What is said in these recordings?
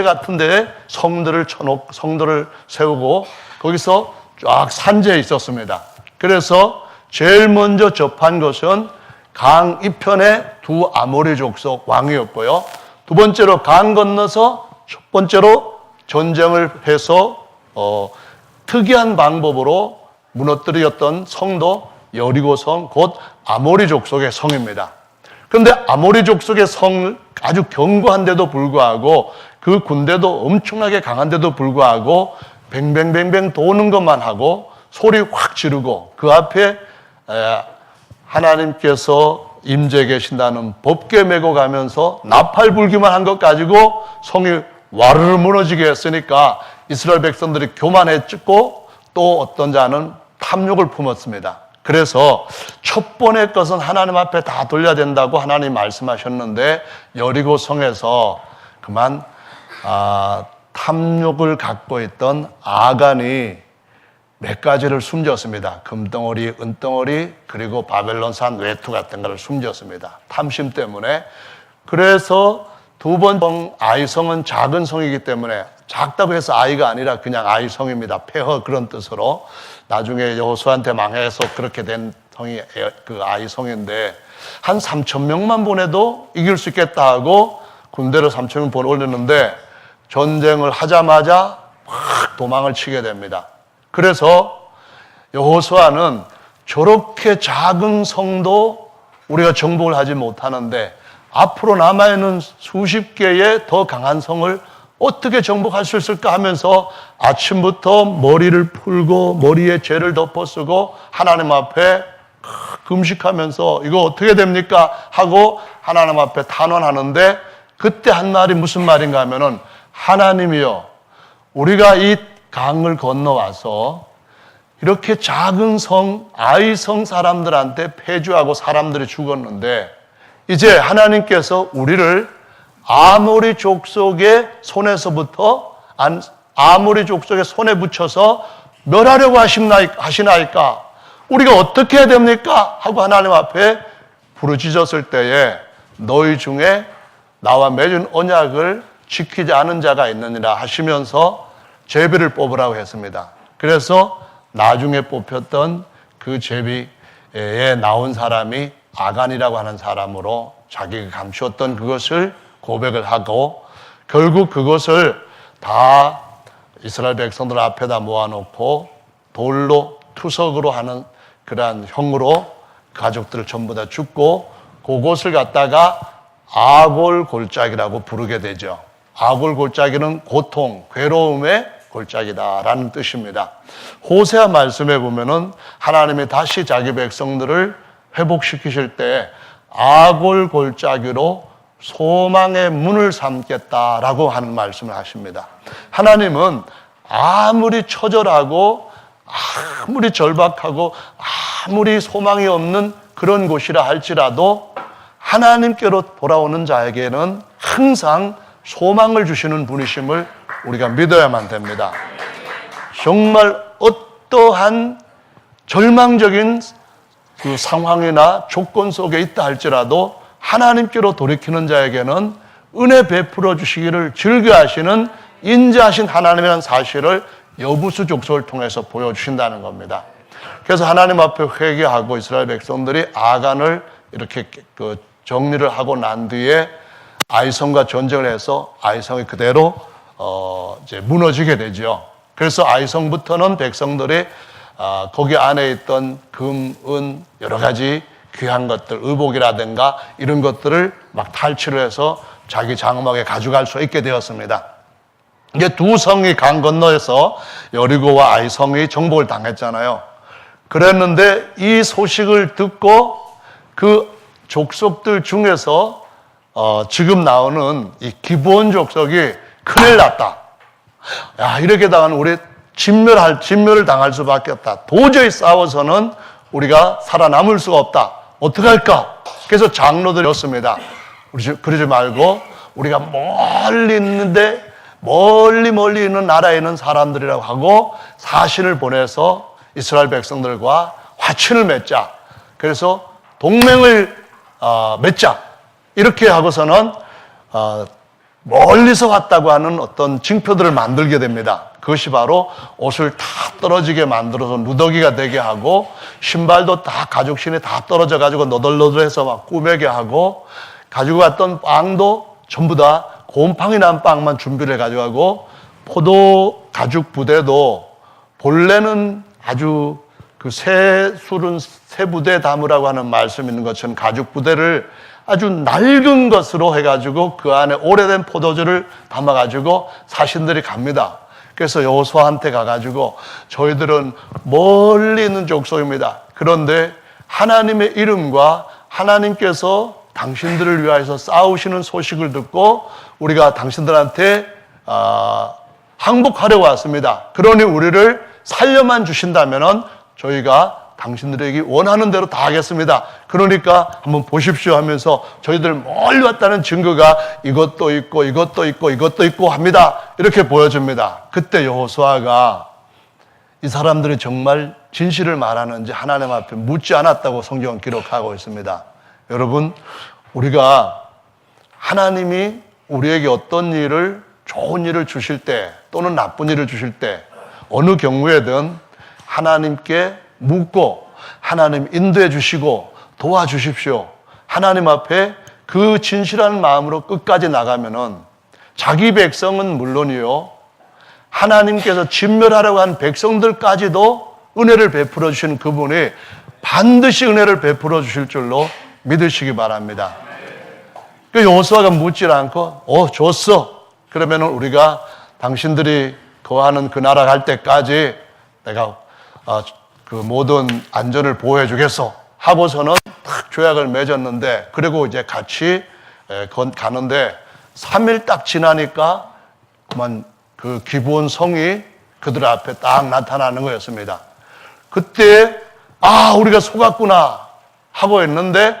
같은데 성들을 쳐놓 성들을 세우고 거기서 쫙 산재에 있었습니다. 그래서 제일 먼저 접한 것은 강 이편의 두 아모리 족속 왕이었고요. 두 번째로 강 건너서 첫 번째로 전쟁을 해서 어, 특이한 방법으로 무너뜨렸던 성도 여리고성 곧 아모리 족속의 성입니다. 그런데 아모리 족속의 성 아주 견고한데도 불구하고 그 군대도 엄청나게 강한데도 불구하고 뱅뱅뱅뱅 도는 것만 하고 소리 확 지르고 그 앞에 에, 하나님께서 임재 계신다는 법궤 메고 가면서 나팔 불기만 한 것 가지고 성이 와르르 무너지게 했으니까 이스라엘 백성들이 교만해졌고 또 어떤 자는 탐욕을 품었습니다. 그래서 첫 번의 것은 하나님 앞에 다 돌려야 된다고 하나님 말씀하셨는데 여리고 성에서 그만 아, 탐욕을 갖고 있던 아간이 몇 가지를 숨겼습니다. 금덩어리, 은덩어리, 그리고 바벨론산 외투 같은 것을 숨겼습니다. 탐심 때문에. 그래서 두번 아이성은 작은 성이기 때문에 작다고 해서 아이가 아니라 그냥 아이성입니다. 폐허 그런 뜻으로. 나중에 여호수한테 망해서 그렇게 된 성이 그 아이성인데 한 3천 명만 보내도 이길 수 있겠다 하고 군대를 3천 명 보내 올렸는데 전쟁을 하자마자 확 도망을 치게 됩니다. 그래서 여호수아는 저렇게 작은 성도 우리가 정복을 하지 못하는데 앞으로 남아있는 수십 개의 더 강한 성을 어떻게 정복할 수 있을까 하면서 아침부터 머리를 풀고 머리에 죄를 덮어 쓰고 하나님 앞에 금식하면서 이거 어떻게 됩니까? 하고 하나님 앞에 탄원하는데 그때 한 말이 무슨 말인가 하면은 하나님이요. 우리가 이 강을 건너와서 이렇게 작은 성, 아이성 사람들한테 폐주하고 사람들이 죽었는데 이제 하나님께서 우리를 아모리 족속의 손에서부터 아모리 족속의 손에 붙여서 멸하려고 하시나이까? 우리가 어떻게 해야 됩니까? 하고 하나님 앞에 부르짖었을 때에 너희 중에 나와 맺은 언약을 지키지 않은 자가 있느니라 하시면서 제비를 뽑으라고 했습니다. 그래서 나중에 뽑혔던 그 제비에 나온 사람이 아간이라고 하는 사람으로 자기가 감추었던 그것을 고백을 하고 결국 그것을 다 이스라엘 백성들 앞에다 모아놓고 돌로 투석으로 하는 그러한 형으로 가족들을 전부 다 죽고 그곳을 갖다가 아골 골짜기라고 부르게 되죠. 아골 골짜기는 고통, 괴로움의 골짜기다라는 뜻입니다. 호세아 말씀에 보면은 하나님이 다시 자기 백성들을 회복시키실 때 아골 골짜기로 소망의 문을 삼겠다라고 하는 말씀을 하십니다. 하나님은 아무리 처절하고 아무리 절박하고 아무리 소망이 없는 그런 곳이라 할지라도 하나님께로 돌아오는 자에게는 항상 소망을 주시는 분이심을 우리가 믿어야만 됩니다. 정말 어떠한 절망적인 그 상황이나 조건 속에 있다 할지라도 하나님께로 돌이키는 자에게는 은혜 베풀어 주시기를 즐겨하시는 인자하신 하나님이라는 사실을 여부수 족속을 통해서 보여주신다는 겁니다. 그래서 하나님 앞에 회개하고 이스라엘 백성들이 아간을 이렇게 그 정리를 하고 난 뒤에 아이성과 전쟁을 해서 아이성이 그대로 어 이제 무너지게 되죠. 그래서 아이성부터는 백성들이 아 거기 안에 있던 금, 은 여러 가지 귀한 것들, 의복이라든가 이런 것들을 막 탈취를 해서 자기 장막에 가져갈 수 있게 되었습니다. 이게 두 성이 강 건너에서 여리고와 아이 성이 정복을 당했잖아요. 그랬는데 이 소식을 듣고 그 족속들 중에서 어, 지금 나오는 이 기본 족속이 큰일 났다. 야, 이렇게 당하면 우리 진멸할, 진멸을 당할 수밖에 없다. 도저히 싸워서는 우리가 살아남을 수가 없다. 어떡할까? 그래서 장로들이었습니다. 그러지 말고 우리가 멀리 있는데 멀리 멀리 있는 나라에 있는 사람들이라고 하고 사신을 보내서 이스라엘 백성들과 화친을 맺자. 그래서 동맹을 어, 맺자. 이렇게 하고서는 어, 멀리서 왔다고 하는 어떤 징표들을 만들게 됩니다. 그것이 바로 옷을 다 떨어지게 만들어서 누더기가 되게 하고 신발도 다 가죽 신이 다 떨어져 가지고 너덜너덜해서 막 꾸매게 하고 가지고 왔던 빵도 전부 다 곰팡이 난 빵만 준비를 해가지고 하고 포도 가죽 부대도 본래는 아주 그 새 술은 새 부대 담으라고 하는 말씀 있는 것처럼 가죽 부대를 아주 낡은 것으로 해가지고 그 안에 오래된 포도주를 담아가지고 사신들이 갑니다. 그래서 여호수아한테 가가지고 저희들은 멀리 있는 족속입니다. 그런데 하나님의 이름과 하나님께서 당신들을 위하여서 싸우시는 소식을 듣고 우리가 당신들한테 아, 항복하려 왔습니다. 그러니 우리를 살려만 주신다면은 저희가 당신들에게 원하는 대로 다 하겠습니다. 그러니까 한번 보십시오 하면서 저희들 멀리 왔다는 증거가 이것도 있고 이것도 있고 이것도 있고 합니다. 이렇게 보여줍니다. 그때 여호수아가 이 사람들이 정말 진실을 말하는지 하나님 앞에 묻지 않았다고 성경은 기록하고 있습니다. 여러분, 우리가 하나님이 우리에게 어떤 일을 좋은 일을 주실 때 또는 나쁜 일을 주실 때 어느 경우에든 하나님께 묻고 하나님 인도해 주시고 도와주십시오. 하나님 앞에 그 진실한 마음으로 끝까지 나가면은 자기 백성은 물론이요. 하나님께서 진멸하려고 한 백성들까지도 은혜를 베풀어 주시는 그분이 반드시 은혜를 베풀어 주실 줄로 믿으시기 바랍니다. 그 여호수아가 묻질 않고 어 줬어. 그러면은 우리가 당신들이 거하는 그 나라 갈 때까지 내가 어, 그 모든 안전을 보호해 주겠어 하고서는 탁 조약을 맺었는데 그리고 이제 같이 가는데 3일 딱 지나니까 그만 그 기부원 성이 그들 앞에 딱 나타나는 거였습니다. 그때 아 우리가 속았구나 하고 있는데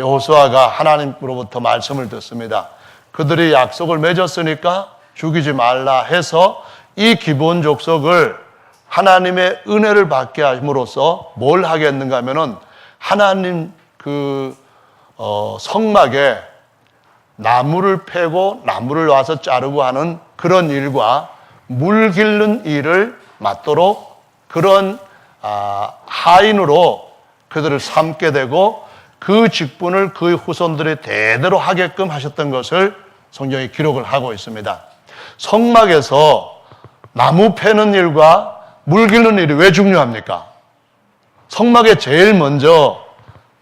여호수아가 하나님으로부터 말씀을 듣습니다. 그들이 약속을 맺었으니까 죽이지 말라 해서 이 기본 족속을 하나님의 은혜를 받게 함으로써 뭘 하겠는가 하면은 하나님 그 어, 성막에 나무를 패고 나무를 와서 자르고 하는 그런 일과 물 기르는 일을 맡도록 그런 아, 하인으로 그들을 삼게 되고 그 직분을 그의 후손들이 대대로 하게끔 하셨던 것을 성경이 기록을 하고 있습니다. 성막에서 나무 패는 일과 물 기르는 일이 왜 중요합니까? 성막에 제일 먼저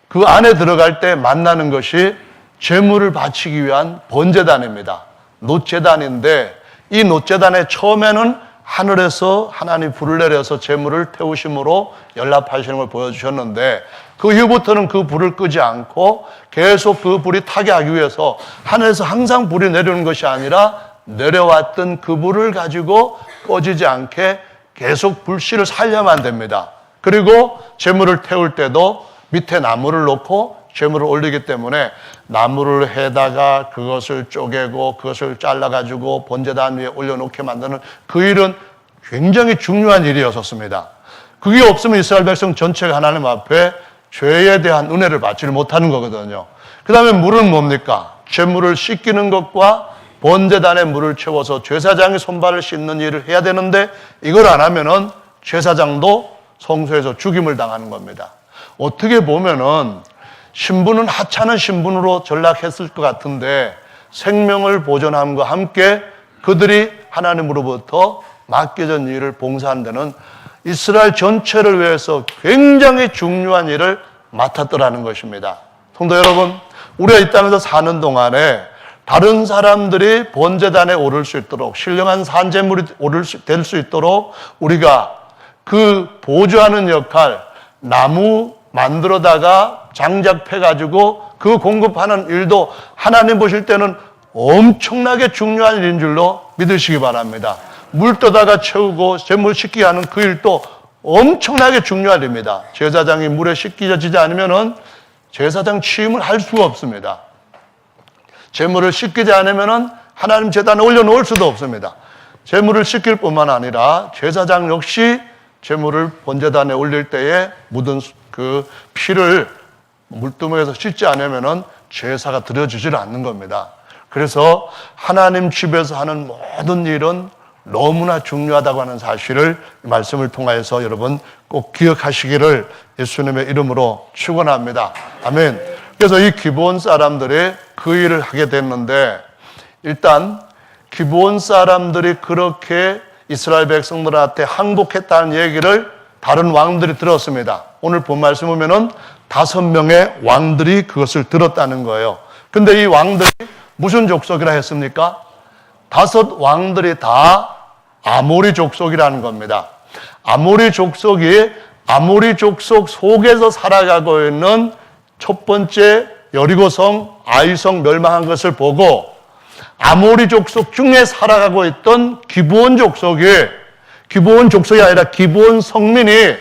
그 안에 들어갈 때 만나는 것이 제물을 바치기 위한 번제단입니다. 노제단인데 이 노제단에 처음에는 하늘에서 하나님 불을 내려서 제물을 태우심으로 연락하시는 걸 보여주셨는데 그 이후부터는 그 불을 끄지 않고 계속 그 불이 타게 하기 위해서 하늘에서 항상 불이 내려오는 것이 아니라 내려왔던 그 불을 가지고 꺼지지 않게 계속 불씨를 살려만 됩니다. 그리고 재물을 태울 때도 밑에 나무를 놓고 재물을 올리기 때문에 나무를 해다가 그것을 쪼개고 그것을 잘라가지고 번제단 위에 올려놓게 만드는 그 일은 굉장히 중요한 일이었었습니다. 그게 없으면 이스라엘 백성 전체가 하나님 앞에 죄에 대한 은혜를 받지를 못하는 거거든요. 그 다음에 물은 뭡니까? 재물을 씻기는 것과 번제단에 물을 채워서 제사장이 손발을 씻는 일을 해야 되는데 이걸 안 하면은 제사장도 성소에서 죽임을 당하는 겁니다. 어떻게 보면은 신분은 하찮은 신분으로 전락했을 것 같은데 생명을 보존함과 함께 그들이 하나님으로부터 맡겨진 일을 봉사한 데는 이스라엘 전체를 위해서 굉장히 중요한 일을 맡았더라는 것입니다. 성도 여러분, 우리가 이 땅에서 사는 동안에 다른 사람들이 번제단에 오를 수 있도록 신령한 산재물이 오를 수, 될수 있도록 우리가 그 보조하는 역할, 나무 만들어다가 장작 패 가지고 그 공급하는 일도 하나님 보실 때는 엄청나게 중요한 일인 줄로 믿으시기 바랍니다. 물 떠다가 채우고 재물 씻기 하는 그 일도 엄청나게 중요한 일입니다. 제사장이 물에 씻기지 않으면은 제사장 취임을 할 수가 없습니다. 재물을 씻기지 않으면은 하나님 재단에 올려놓을 수도 없습니다. 재물을 씻길 뿐만 아니라 제사장 역시 재물을 번제단에 올릴 때에 묻은 그 피를 물두멍에서 씻지 않으면은 제사가 드려지질 않는 겁니다. 그래서 하나님 집에서 하는 모든 일은 너무나 중요하다고 하는 사실을 이 말씀을 통하여서 여러분 꼭 기억하시기를 예수님의 이름으로 축원합니다. 아멘. 그래서 이 기본 사람들이 그 일을 하게 됐는데 일단 기본 사람들이 그렇게 이스라엘 백성들한테 항복했다는 얘기를 다른 왕들이 들었습니다. 오늘 본 말씀 보면은 다섯 명의 왕들이 그것을 들었다는 거예요. 근데 이 왕들이 무슨 족속이라 했습니까? 다섯 왕들이 다 아모리 족속이라는 겁니다. 아모리 족속이 아모리 족속 속에서 살아가고 있는 첫 번째 여리고성 아이성 멸망한 것을 보고 아모리 족속 중에 살아가고 있던 기본 족속이 기본 족속이 아니라 기본 성민이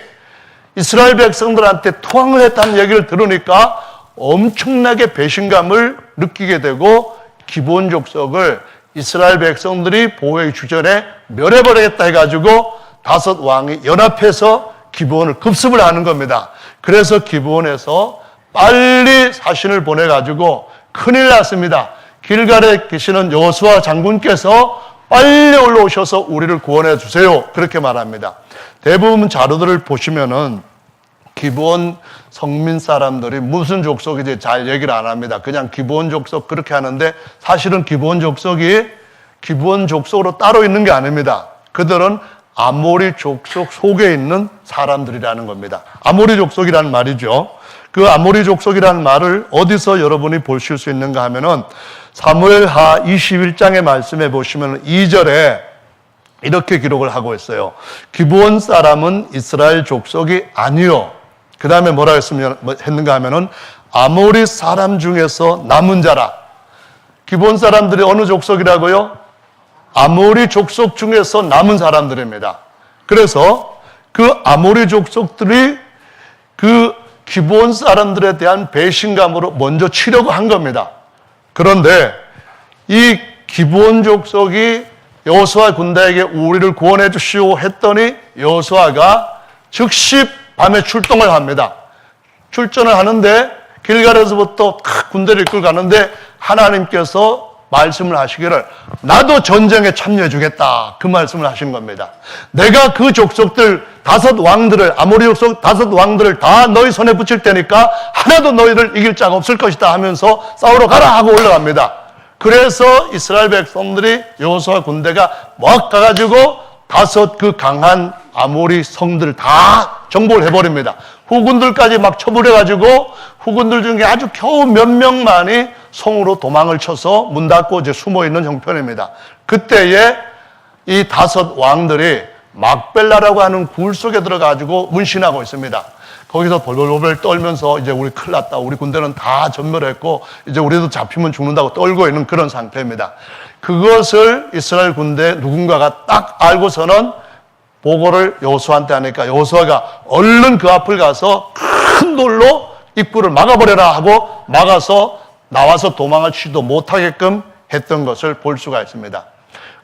이스라엘 백성들한테 토항을 했다는 얘기를 들으니까 엄청나게 배신감을 느끼게 되고 기본 족속을 이스라엘 백성들이 보호해 주전에 멸해버리겠다 해가지고 다섯 왕이 연합해서 기본을 급습을 하는 겁니다. 그래서 기본에서 빨리 사신을 보내가지고 큰일 났습니다. 길갈에 계시는 여수아 장군께서 빨리 올라오셔서 우리를 구원해 주세요. 그렇게 말합니다. 대부분 자료들을 보시면은 기본 성민 사람들이 무슨 족속인지 잘 얘기를 안 합니다. 그냥 기본 족속 그렇게 하는데 사실은 기본 족속이 기본 족속으로 따로 있는 게 아닙니다. 그들은 아모리 족속 속에 있는 사람들이라는 겁니다. 아모리 족속이라는 말이죠. 그 아모리 족속이라는 말을 어디서 여러분이 보실 수 있는가 하면은 사무엘하 21장의 말씀에 보시면 2절에 이렇게 기록을 하고 있어요. 기본 사람은 이스라엘 족속이 아니요. 그 다음에 뭐라 뭐 했는가 하면은 아모리 사람 중에서 남은 자라. 기본 사람들이 어느 족속이라고요? 아모리 족속 중에서 남은 사람들입니다. 그래서 그 아모리 족속들이 그 기본 사람들에 대한 배신감으로 먼저 치려고 한 겁니다. 그런데 이 기본 족속이 여호수아 군대에게 우리를 구원해 주시오 했더니 여호수아가 즉시 밤에 출동을 합니다. 출전을 하는데 길갈에서부터 군대를 이끌고 가는데 하나님께서 말씀을 하시기를 나도 전쟁에 참여해 주겠다. 그 말씀을 하신 겁니다. 내가 그 족속들 다섯 왕들을 아모리 족속 다섯 왕들을 다 너희 손에 붙일 테니까 하나도 너희를 이길 자가 없을 것이다 하면서 싸우러 가라 하고 올라갑니다. 그래서 이스라엘 백성들이 여호수아 군대가 막 가가지고 다섯 그 강한 아모리 성들 다 정복을 해버립니다. 후군들까지 막 처벌해가지고 후군들 중에 아주 겨우 몇 명만이 성으로 도망을 쳐서 문 닫고 이제 숨어 있는 형편입니다. 그때에 이 다섯 왕들이 막벨라라고 하는 굴 속에 들어가지고 문신하고 있습니다. 거기서 벌벌벌 떨면서 이제 우리 큰일 났다. 우리 군대는 다 전멸했고 이제 우리도 잡히면 죽는다고 떨고 있는 그런 상태입니다. 그것을 이스라엘 군대 누군가가 딱 알고서는 보고를 여호수아한테 하니까 여호수아가 얼른 그 앞을 가서 큰 돌로 입구를 막아버려라 하고 막아서 나와서 도망을 치도 못하게끔 했던 것을 볼 수가 있습니다.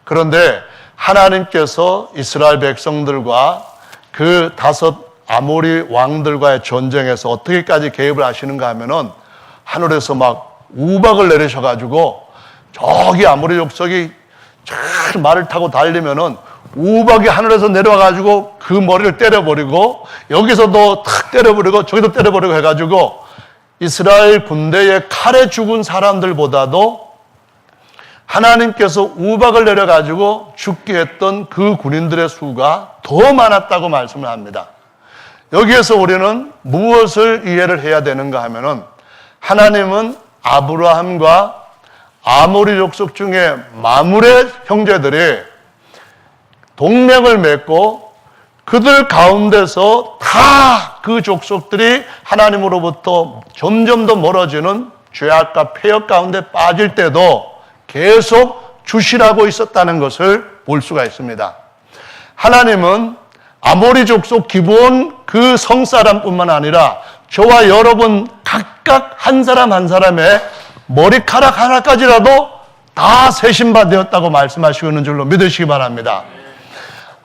그런데 하나님께서 이스라엘 백성들과 그 다섯 아모리 왕들과의 전쟁에서 어떻게까지 개입을 하시는가 하면은 하늘에서 막 우박을 내리셔가지고 저기 아모리 족속이 잘 말을 타고 달리면은 우박이 하늘에서 내려와가지고 그 머리를 때려버리고 여기서도 탁 때려버리고 저기도 때려버리고 해가지고 이스라엘 군대의 칼에 죽은 사람들보다도 하나님께서 우박을 내려가지고 죽게 했던 그 군인들의 수가 더 많았다고 말씀을 합니다. 여기에서 우리는 무엇을 이해를 해야 되는가 하면은 하나님은 아브라함과 아모리 족속 중에 마물의 형제들이 동맹을 맺고 그들 가운데서 다 그 족속들이 하나님으로부터 점점 더 멀어지는 죄악과 폐역 가운데 빠질 때도 계속 주시라고 있었다는 것을 볼 수가 있습니다. 하나님은 아모리 족속 기본 그 성사람뿐만 아니라 저와 여러분 각각 한 사람 한 사람의 머리카락 하나까지라도 다 세신받았다고 말씀하시고 있는 줄로 믿으시기 바랍니다.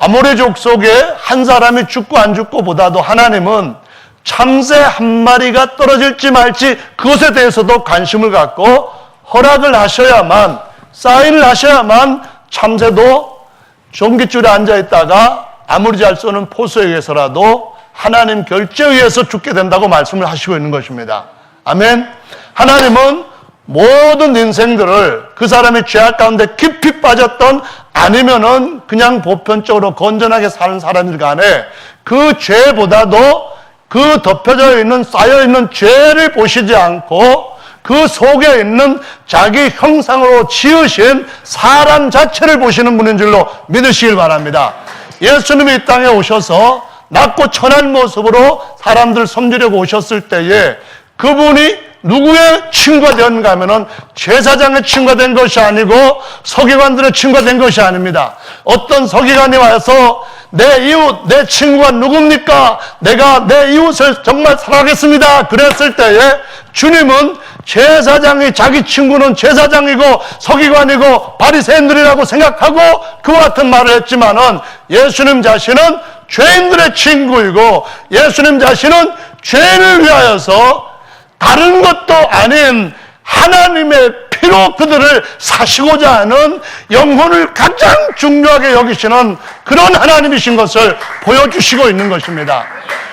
아모레 족 속에 한 사람이 죽고 안 죽고 보다도 하나님은 참새 한 마리가 떨어질지 말지 그것에 대해서도 관심을 갖고 허락을 하셔야만 사인을 하셔야만 참새도 종깃줄에 앉아 있다가 아무리 잘 쏘는 포수에 의해서라도 하나님 결제에 의해서 죽게 된다고 말씀을 하시고 있는 것입니다. 아멘. 하나님은 모든 인생들을 그 사람의 죄악 가운데 깊이 빠졌던 아니면은 그냥 보편적으로 건전하게 사는 사람들 간에 그 죄보다도 그 덮여져 있는 쌓여 있는 죄를 보시지 않고 그 속에 있는 자기 형상으로 지으신 사람 자체를 보시는 분인 줄로 믿으시길 바랍니다. 예수님이 이 땅에 오셔서 낮고 천한 모습으로 사람들 섬기려고 오셨을 때에 그분이 누구의 친구가 되었는가 하면은 제사장의 친구가 된 것이 아니고 서기관들의 친구가 된 것이 아닙니다. 어떤 서기관이 와서 내 이웃, 내 친구가 누굽니까? 내가 내 이웃을 정말 사랑하겠습니다. 그랬을 때에 주님은 제사장이 자기 친구는 제사장이고 서기관이고 바리새인들이라고 생각하고 그와 같은 말을 했지만은 예수님 자신은 죄인들의 친구이고 예수님 자신은 죄를 위하여서 다른 것도 아닌 하나님의 피로 그들을 사시고자 하는 영혼을 가장 중요하게 여기시는 그런 하나님이신 것을 보여주시고 있는 것입니다.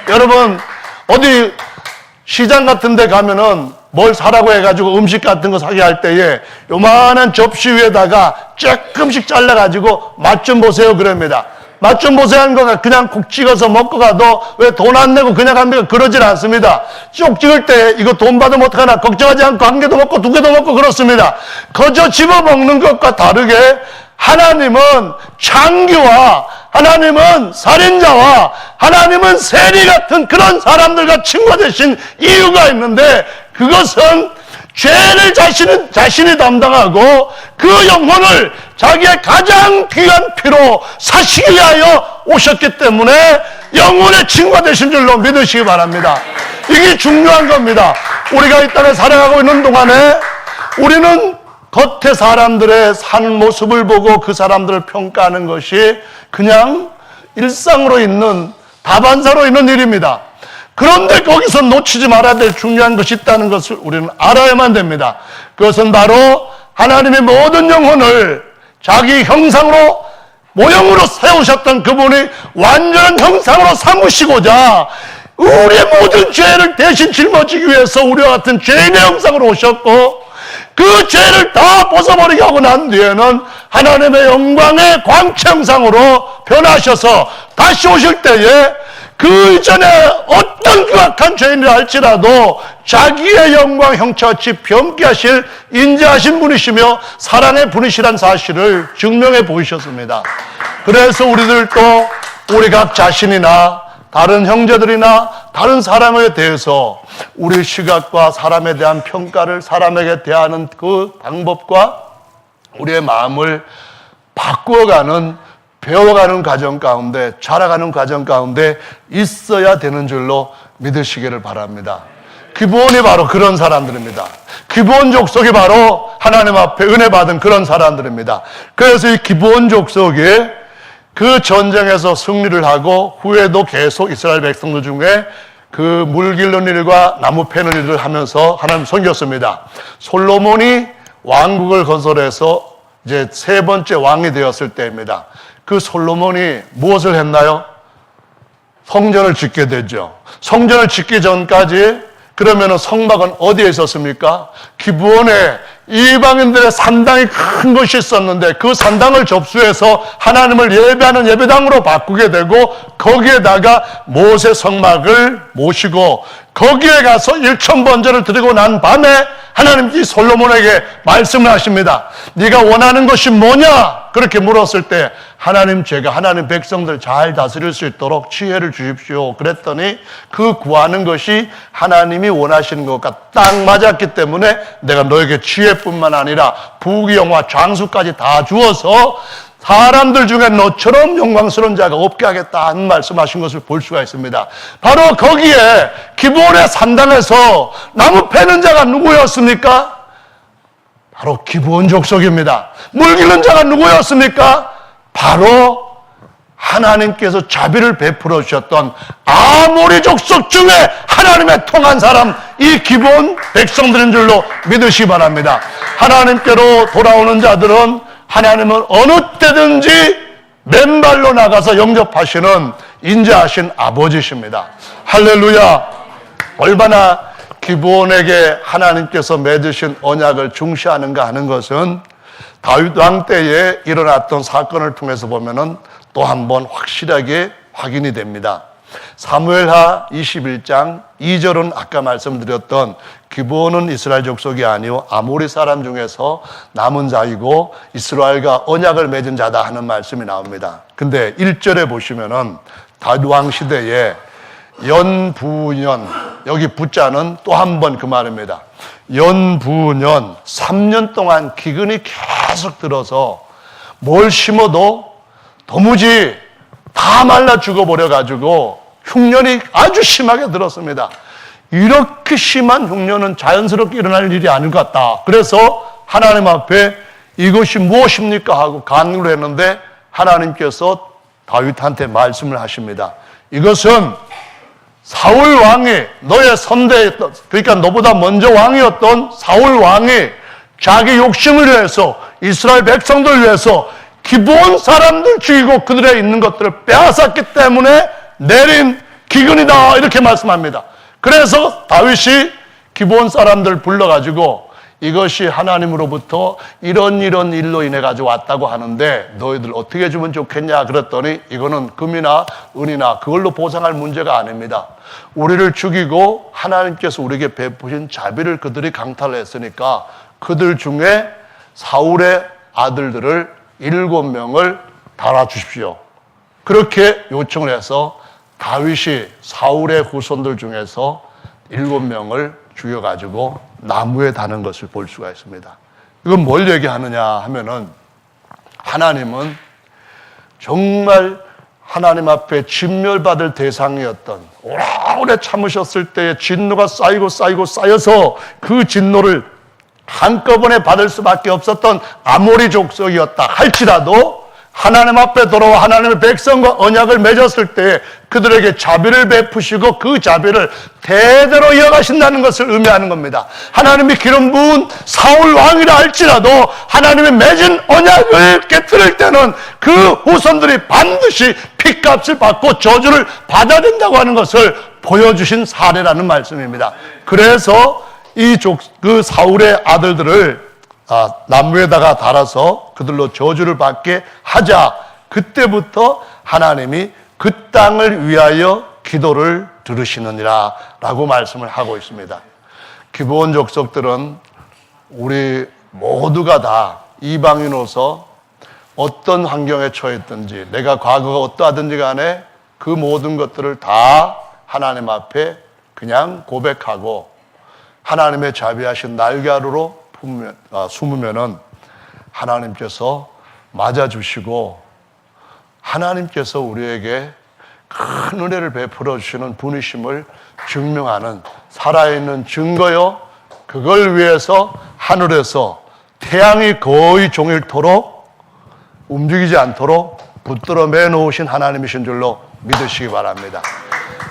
여러분, 어디 시장 같은 데 가면은 뭘 사라고 해가지고 음식 같은 거 사게 할 때에 요만한 접시 위에다가 조금씩 잘라가지고 맛 좀 보세요 그럽니다. 맛 좀 보세요 하는 거가 그냥 국 찍어서 먹고 가도 왜 돈 안 내고 그냥 합니까? 그러질 않습니다. 쭉 찍을 때 이거 돈 받으면 어떡하나 걱정하지 않고 한 개도 먹고 두 개도 먹고 그렇습니다. 거저 집어 먹는 것과 다르게 하나님은 창기와 하나님은 살인자와 하나님은 세리 같은 그런 사람들과 친구가 되신 이유가 있는데 그것은 죄를 자신은 자신이 담당하고 그 영혼을 자기의 가장 귀한 피로 사시기 위하여 오셨기 때문에 영혼의 친구가 되신 줄로 믿으시기 바랍니다. 이게 중요한 겁니다. 우리가 이 땅에 살아가고 있는 동안에 우리는 겉에 사람들의 사는 모습을 보고 그 사람들을 평가하는 것이 그냥 일상으로 있는 다반사로 있는 일입니다. 그런데 거기서 놓치지 말아야 될 중요한 것이 있다는 것을 우리는 알아야만 됩니다. 그것은 바로 하나님의 모든 영혼을 자기 형상으로 모형으로 세우셨던 그분이 완전한 형상으로 삼으시고자 우리의 모든 죄를 대신 짊어지기 위해서 우리와 같은 죄인의 형상으로 오셨고 그 죄를 다 벗어버리게 하고 난 뒤에는 하나님의 영광의 광채 형상으로 변하셔서 다시 오실 때에 그 이전에 어떤 규악한 죄인을 할지라도 자기의 영광 형체같이 변케 하실 인자하신 분이시며 사랑의 분이시란 사실을 증명해 보이셨습니다. 그래서 우리들도 우리 각 자신이나 다른 형제들이나 다른 사람에 대해서 우리 시각과 사람에 대한 평가를 사람에게 대하는 그 방법과 우리의 마음을 바꾸어가는 배워가는 과정 가운데 자라가는 과정 가운데 있어야 되는 줄로 믿으시기를 바랍니다. 기본이 바로 그런 사람들입니다. 기본 족속이 바로 하나님 앞에 은혜 받은 그런 사람들입니다. 그래서 이 기본 족속이 그 전쟁에서 승리를 하고 후에도 계속 이스라엘 백성들 중에 그 물길르는 일과 나무 패는 일을 하면서 하나님 섬겼습니다. 솔로몬이 왕국을 건설해서 이제 세 번째 왕이 되었을 때입니다. 그 솔로몬이 무엇을 했나요? 성전을 짓게 되죠. 성전을 짓기 전까지 그러면 성막은 어디에 있었습니까? 기부원에 이방인들의 산당이 큰 것이 있었는데 그 산당을 접수해서 하나님을 예배하는 예배당으로 바꾸게 되고 거기에다가 모세 성막을 모시고 거기에 가서 일천 번제를 드리고 난 밤에 하나님이 솔로몬에게 말씀을 하십니다. 네가 원하는 것이 뭐냐? 그렇게 물었을 때 하나님 제가 하나님 백성들 잘 다스릴 수 있도록 지혜를 주십시오. 그랬더니 그 구하는 것이 하나님이 원하시는 것과 딱 맞았기 때문에 내가 너에게 지혜뿐만 아니라 부귀영화 장수까지 다 주어서 사람들 중에 너처럼 영광스러운 자가 없게 하겠다 는 말씀하신 것을 볼 수가 있습니다. 바로 거기에 기본의 산당에서 나무 패는 자가 누구였습니까? 바로 기본 족속입니다. 물 기는 자가 누구였습니까? 바로 하나님께서 자비를 베풀어 주셨던 아모리 족속 중에 하나님의 통한 사람 이 기본 백성들인 줄로 믿으시기 바랍니다. 하나님께로 돌아오는 자들은 하나님은 어느 때든지 맨발로 나가서 영접하시는 인자하신 아버지십니다. 할렐루야. 얼마나 기본에게 하나님께서 맺으신 언약을 중시하는가 하는 것은 다윗 왕 때에 일어났던 사건을 통해서 보면은 또 한 번 확실하게 확인이 됩니다. 사무엘하 21장 2절은 아까 말씀드렸던 기본은 이스라엘 족속이 아니요 아모리 사람 중에서 남은 자이고 이스라엘과 언약을 맺은 자다 하는 말씀이 나옵니다. 근데 1절에 보시면은 다윗 왕 시대에 연부년 여기 부자는 또 한 번 그 말입니다. 연부년 3년 동안 기근이 계속 들어서 뭘 심어도 도무지 다 말라 죽어버려 가지고 흉년이 아주 심하게 들었습니다. 이렇게 심한 흉년은 자연스럽게 일어날 일이 아닌 것 같다. 그래서 하나님 앞에 이것이 무엇입니까 하고 간구를 했는데 하나님께서 다윗한테 말씀을 하십니다. 이것은 사울 왕이 너의 선대였던 그러니까 너보다 먼저 왕이었던 사울 왕이 자기 욕심을 위해서 이스라엘 백성들 위해서 기본 사람들 죽이고 그들의 있는 것들을 빼앗았기 때문에 내린 기근이다 이렇게 말씀합니다. 그래서 다윗이 기본 사람들 불러가지고 이것이 하나님으로부터 이런 이런 일로 인해 가지고 왔다고 하는데 너희들 어떻게 주면 좋겠냐 그랬더니 이거는 금이나 은이나 그걸로 보상할 문제가 아닙니다. 우리를 죽이고 하나님께서 우리에게 베푸신 자비를 그들이 강탈했으니까 그들 중에 사울의 아들들을 일곱 명을 달아 주십시오. 그렇게 요청을 해서 다윗이 사울의 후손들 중에서 일곱 명을 죽여가지고 나무에 다는 것을 볼 수가 있습니다. 이건 뭘 얘기하느냐 하면은 하나님은 정말 하나님 앞에 진멸받을 대상이었던 오래오래 참으셨을 때의 진노가 쌓이고 쌓이고 쌓여서 그 진노를 한꺼번에 받을 수밖에 없었던 아모리 족속이었다 할지라도 하나님 앞에 돌아와 하나님의 백성과 언약을 맺었을 때 그들에게 자비를 베푸시고 그 자비를 대대로 이어가신다는 것을 의미하는 겁니다. 하나님이 기름 부은 사울 왕이라 할지라도 하나님의 맺은 언약을 깨뜨릴 때는 그 후손들이 반드시 핏값을 받고 저주를 받아야 된다고 하는 것을 보여주신 사례라는 말씀입니다. 그래서 이 족, 그 사울의 아들들을 아, 나무에다가 달아서 그들로 저주를 받게 하자. 그때부터 하나님이 그 땅을 위하여 기도를 들으시느니라 라고 말씀을 하고 있습니다. 기본 족속들은 우리 모두가 다 이방인으로서 어떤 환경에 처했든지 내가 과거가 어떠하든지 간에 그 모든 것들을 다 하나님 앞에 그냥 고백하고 하나님의 자비하신 날가루로 품으면, 아, 숨으면은 하나님께서 맞아주시고 하나님께서 우리에게 큰 은혜를 베풀어 주시는 분이심을 증명하는 살아있는 증거요. 그걸 위해서 하늘에서 태양이 거의 종일토록 움직이지 않도록 붙들어 매놓으신 하나님이신 줄로 믿으시기 바랍니다.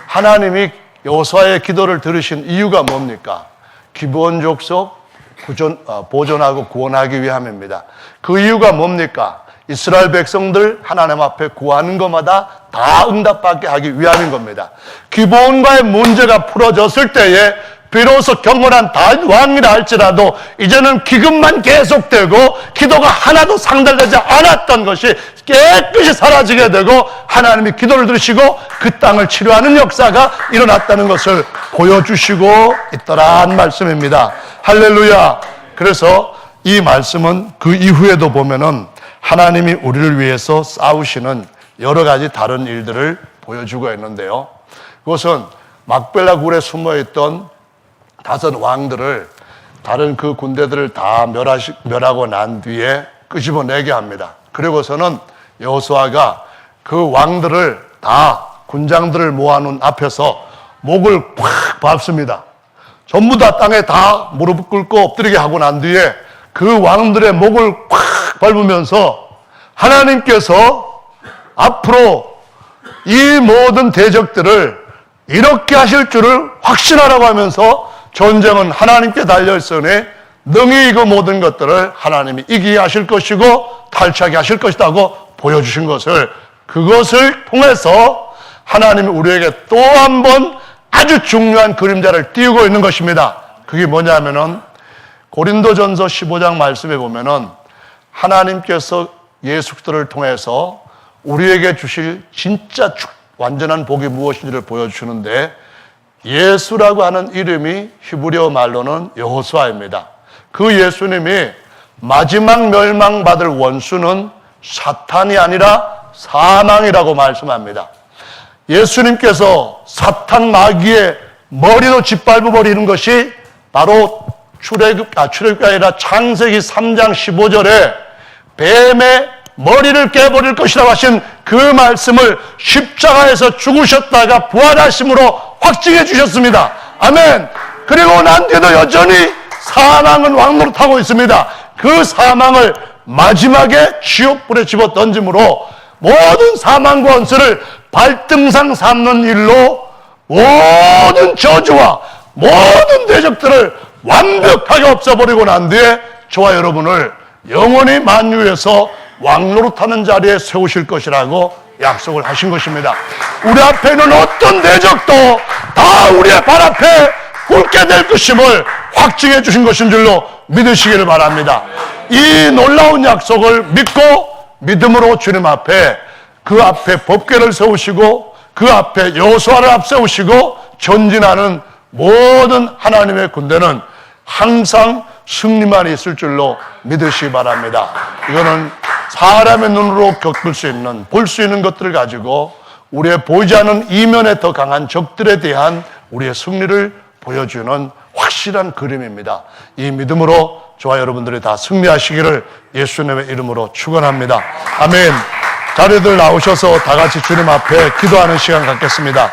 하나님이 여호수아의 기도를 들으신 이유가 뭡니까? 기본 족속 구존, 어, 보존하고 구원하기 위함입니다. 그 이유가 뭡니까? 이스라엘 백성들 하나님 앞에 구하는 것마다 다 응답받게 하기 위함인 겁니다. 기본과의 문제가 풀어졌을 때에 비로소 경건한 다윗 왕이라 할지라도 이제는 기근만 계속되고 기도가 하나도 상달되지 않았던 것이 깨끗이 사라지게 되고 하나님이 기도를 들으시고 그 땅을 치료하는 역사가 일어났다는 것을 보여주시고 있더란 말씀입니다. 할렐루야. 그래서 이 말씀은 그 이후에도 보면은 하나님이 우리를 위해서 싸우시는 여러 가지 다른 일들을 보여주고 있는데요. 그것은 막벨라 굴에 숨어 있던 다섯 왕들을 다른 그 군대들을 다 멸하시, 멸하고 난 뒤에 끄집어내게 합니다. 그리고서는 여호수아가 그 왕들을 다 군장들을 모아놓은 앞에서 목을 팍 밟습니다. 전부 다 땅에 다 무릎 꿇고 엎드리게 하고 난 뒤에 그 왕들의 목을 꽉 밟으면서 하나님께서 앞으로 이 모든 대적들을 이렇게 하실 줄을 확신하라고 하면서 전쟁은 하나님께 달려있으니 능히 그 모든 것들을 하나님이 이기게 하실 것이고 탈취하게 하실 것이라고 보여주신 것을 그것을 통해서 하나님이 우리에게 또 한 번 아주 중요한 그림자를 띄우고 있는 것입니다. 그게 뭐냐면은 고린도전서 15장 말씀에 보면은 하나님께서 예수 그리스도를 통해서 우리에게 주실 진짜 축- 완전한 복이 무엇인지를 보여주는데 예수라고 하는 이름이 히브리어 말로는 여호수아입니다. 그 예수님이 마지막 멸망받을 원수는 사탄이 아니라 사망이라고 말씀합니다. 예수님께서 사탄 마귀의 머리로 짓밟아 버리는 것이 바로 출애굽 아 출애굽이 아니라 창세기 3장 15절에 뱀의 머리를 깨버릴 것이라고 하신 그 말씀을 십자가에서 죽으셨다가 부활하심으로 확증해 주셨습니다. 아멘. 그리고 난 뒤에도 여전히 사망은 왕노로 타고 있습니다. 그 사망을 마지막에 지옥불에 집어 던짐으로 모든 사망 권세를 발등상 삼는 일로 모든 저주와 모든 대적들을 완벽하게 없애버리고 난 뒤에 저와 여러분을 영원히 만유에서 왕노릇하는 자리에 세우실 것이라고 약속을 하신 것입니다. 우리 앞에 있는 어떤 대적도 다 우리의 발 앞에 굵게 될 것임을 확증해 주신 것인 줄로 믿으시기를 바랍니다. 이 놀라운 약속을 믿고 믿음으로 주님 앞에 그 앞에 법궤를 세우시고 그 앞에 여호수아를 앞세우시고 전진하는 모든 하나님의 군대는 항상 승리만 있을 줄로 믿으시기 바랍니다. 이거는 사람의 눈으로 겪을 수 있는, 볼 수 있는 것들을 가지고 우리의 보이지 않는 이면에 더 강한 적들에 대한 우리의 승리를 보여주는 확실한 그림입니다. 이 믿음으로 저와 여러분들이 다 승리하시기를 예수님의 이름으로 축원합니다. 아멘. 자리들 나오셔서 다 같이 주님 앞에 기도하는 시간 갖겠습니다.